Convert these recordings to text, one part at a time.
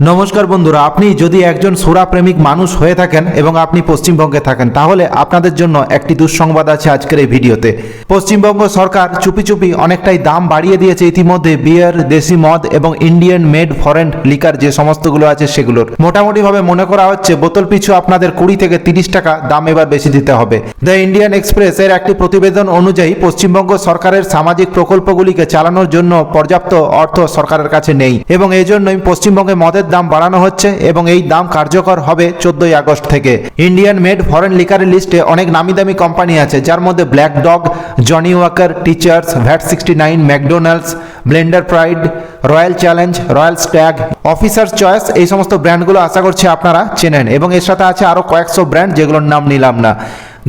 নমস্কার বন্ধুরা, আপনি যদি একজন সুরা প্রেমিক মানুষ হয়ে থাকেন এবং আপনি পশ্চিমবঙ্গে থাকেন, তাহলে আপনাদের জন্য একটি দুঃসংবাদ আছে আজকের এই ভিডিওতে। পশ্চিমবঙ্গ সরকার চুপি চুপি অনেকটাই দাম বাড়িয়ে দিয়েছে ইতিমধ্যে বিয়ার দেশি মদ এবং ইন্ডিয়ান মেড ফরেন লিকার যে সমস্তগুলো আছে সেগুলোর। মোটামুটিভাবে মনে করা হচ্ছে বোতল পিছু আপনাদের কুড়ি থেকে তিরিশ টাকা দাম এবার বেশি দিতে হবে। দ্য ইন্ডিয়ান এক্সপ্রেস এর একটি প্রতিবেদন অনুযায়ী পশ্চিমবঙ্গ সরকারের সামাজিক প্রকল্পগুলিকে চালানোর জন্য পর্যাপ্ত অর্থ সরকারের কাছে নেই এবং এই জন্যই পশ্চিমবঙ্গে মদের দাম বাড়ানো হচ্ছে এবং এই দাম কার্যকর হবে চোদ্দই আগস্ট থেকে। ইন্ডিয়ান মেড ফরেন লিকারের লিস্টে অনেক নামি দামি কোম্পানি আছে, যার মধ্যে Black Dog Johnnie Walker Teacher's VAT sixty nine McDonald's Blender Pride Royal Challenge Royal Stag Officer Choice এই সমস্ত ব্র্যান্ডগুলো আশা করছি আপনারা চেনেন। এবং এর সাথে আছে আরও কয়েকশো ব্র্যান্ড যেগুলোর নাম নিলাম না।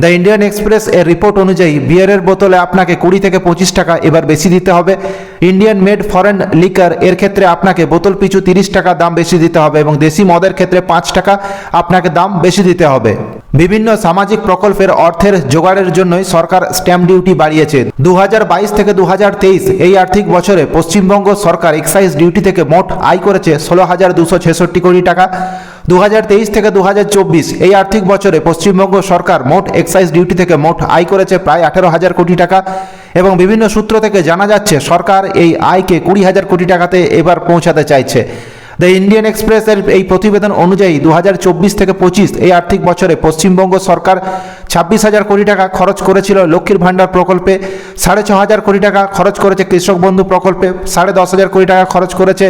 দ্য ইন্ডিয়ান এক্সপ্রেস এর রিপোর্ট অনুযায়ী বিয়ারের বোতলে আপনাকে কুড়ি থেকে পঁচিশ টাকা এবার বেশি দিতে হবে। ইন্ডিয়ান মেড ফরেন লিকার এর ক্ষেত্রে আপনাকে বোতল পিছু তিরিশ টাকা দাম বেশি দিতে হবে এবং দেশি মদের ক্ষেত্রে পাঁচ টাকা আপনাকে দাম বেশি দিতে হবে। বিভিন্ন সামাজিক প্রকল্পের অর্থের জোগাড়ের জন্যই সরকার স্ট্যাম্প ডিউটি বাড়িয়েছে। দু হাজার বাইশ থেকে দু হাজার তেইশ এই আর্থিক বছরে পশ্চিমবঙ্গ সরকার এক্সাইজ ডিউটি থেকে মোট আয় করেছে ষোলো হাজার দুশো ছেষট্টি কোটি টাকা। দু হাজার তেইশ থেকে দু হাজার চব্বিশ, এই আর্থিক বছরে পশ্চিমবঙ্গ সরকার মোট এক্সাইজ ডিউটি থেকে মোট আয় করেছে প্রায় আঠেরো হাজার কোটি টাকা এবং বিভিন্ন সূত্র থেকে জানা যাচ্ছে সরকার এই আয়কে কুড়ি হাজার কোটি টাকাতে এবার পৌঁছাতে চাইছে। দ্য ইন্ডিয়ান এক্সপ্রেসের এই প্রতিবেদন অনুযায়ী দু হাজার চব্বিশ থেকে পঁচিশ এই আর্থিক বছরে পশ্চিমবঙ্গ সরকার ছাব্বিশ হাজার কোটি টাকা খরচ করেছিল লক্ষ্মীর ভাণ্ডার প্রকল্পে, সাড়ে ছ হাজার কোটি টাকা খরচ করেছে কৃষক বন্ধু প্রকল্পে, সাড়ে দশ হাজার কোটি টাকা খরচ করেছে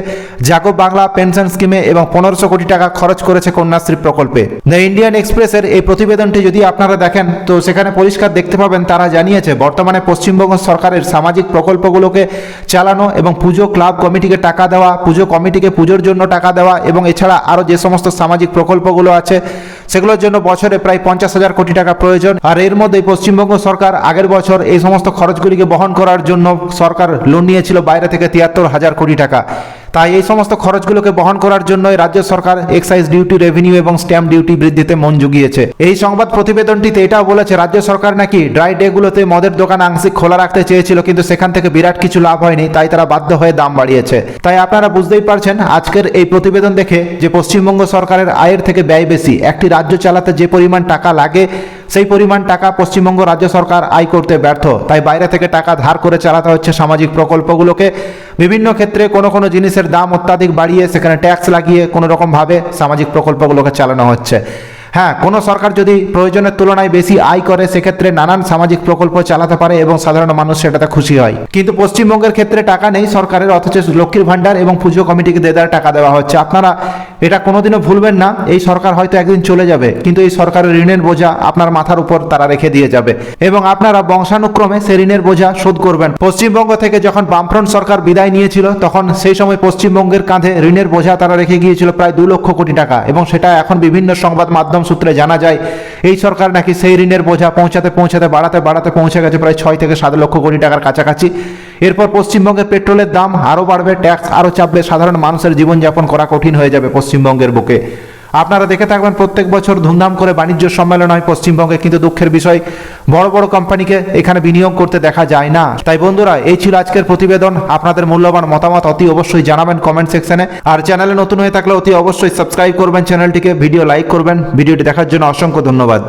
জাগো বাংলা পেনশন স্কিমে এবং পনেরোশো কোটি টাকা খরচ করেছে কন্যাশ্রী প্রকল্পে। দ্য ইন্ডিয়ান এক্সপ্রেসের এই প্রতিবেদনটি যদি আপনারা দেখেন, তো সেখানে পরিষ্কার দেখতে পাবেন তারা জানিয়েছে, বর্তমানে পশ্চিমবঙ্গ সরকারের সামাজিক প্রকল্পগুলোকে চালানো এবং পুজো ক্লাব কমিটিকে টাকা দেওয়া, পুজো কমিটিকে পুজোর জন্য টাকা দেওয়া এবং এছাড়া আরও যে সমস্ত সামাজিক প্রকল্পগুলো আছে, সেগুলোর জন্য বছরে প্রায় পঞ্চাশ হাজার কোটি টাকা প্রয়োজন। আর এর মধ্যে পশ্চিমবঙ্গ সরকার আগের বছর এই সমস্ত খরচগুলিকে বহন করার জন্য সরকার লোন নিয়েছিল বাইরে থেকে তিয়াত্তর হাজার কোটি টাকা। তাই এই সমস্ত খরচগুলোকে বহন করার জন্যই রাজ্য সরকার এক্সাইজ ডিউটি রেভিনিউ এবং স্ট্যাম্প ডিউটি বৃদ্ধিতে মন জুগিয়েছে। এই সংবাদ প্রতিবেদনটিতে এটাও বলেছে, রাজ্য সরকার নাকি ড্রাই ডেগুলোতে মদের দোকান আংশিক খোলা রাখতে চেয়েছিল, কিন্তু সেখান থেকে বিরাট কিছু লাভ হয়নি, তাই তারা বাধ্য হয়ে দাম বাড়িয়েছে। তাই আপনারা বুঝতেই পারছেন, আজকের এই প্রতিবেদন দেখে যে পশ্চিমবঙ্গ সরকারের আয়ের থেকে ব্যয় বেশি, একটি রাজ্য চালাতে যে পরিমাণ টাকা লাগে সেই পরিমাণ টাকা পশ্চিমবঙ্গ রাজ্য সরকার আয় করতে ব্যর্থ। তাই বাইরে থেকে টাকা ধার করে চালাতে হচ্ছে সামাজিক প্রকল্পগুলোকে। বিভিন্ন ক্ষেত্রে কোনো কোনো জিনিসের দাম অত্যাধিক বাড়িয়ে সেখানে ট্যাক্স লাগিয়ে কোনো রকমভাবে সামাজিক প্রকল্পগুলোকে চালানো হচ্ছে। হ্যাঁ কোনো সরকার যদি প্রয়োজনের তুলনায় বেশি আয় করে, সেক্ষেত্রে নানান সামাজিক প্রকল্প চালাতে পারে এবং সাধারণ মানুষ সেটাতে খুশি হয়। কিন্তু পশ্চিমবঙ্গের ক্ষেত্রে টাকা নেই সরকারের, অথচ লক্ষ্মীর ভাণ্ডার এবং পুজো কমিটিকে দেদার টাকা দেওয়া হচ্ছে। আপনারা এটা কোনোদিনও ভুলবেন না, এই সরকার হয়তো একদিন চলে যাবে, কিন্তু এই সরকারের ঋণের বোঝা আপনার মাথার উপর তারা রেখে দিয়ে যাবে। এবং আপনারা বংশানুক্রমে সে ঋণের বোঝা শোধ করবেন। পশ্চিমবঙ্গ থেকে যখন বামফ্রন্ট সরকার বিদায় নিয়েছিল, তখন সেই সময় পশ্চিমবঙ্গের কাঁধে ঋণের বোঝা তারা রেখে গিয়েছিল প্রায় দু লক্ষ কোটি টাকা। এবং সেটা এখন বিভিন্ন সংবাদ মাধ্যম সূত্রে জানা যায়, এই সরকার নাকি সেই ঋণের বোঝা পৌঁছাতে পৌঁছাতে বাড়াতে বাড়াতে পৌঁছে গেছে প্রায় ছয় থেকে সাত লক্ষ কোটি টাকার কাছাকাছি। এরপর পশ্চিমবঙ্গে পেট্রোলের দাম আরও বাড়বে, ট্যাক্স আরও চাপবে, সাধারণ মানুষের জীবনযাপন করা কঠিন হয়ে যাবে পশ্চিমবঙ্গের বুকে। আপনারা দেখে থাকবেন, প্রত্যেক বছর ধুমধাম করে বাণিজ্য সম্মেলন হয় পশ্চিমবঙ্গে, কিন্তু দুঃখের বিষয়, বড় বড় কোম্পানিকে এখানে বিনিয়োগ করতে দেখা যায় না। তাই বন্ধুরা, এই ছিল আজকের প্রতিবেদন। আপনাদের মূল্যবান মতামত অতি অবশ্যই জানাবেন কমেন্ট সেকশনে। আর চ্যানেলে নতুন হয়ে থাকলে অতি অবশ্যই সাবস্ক্রাইব করবেন, চ্যানেলটিকে ভিডিও লাইক করবেন। ভিডিওটি দেখার জন্য অসংখ্য ধন্যবাদ।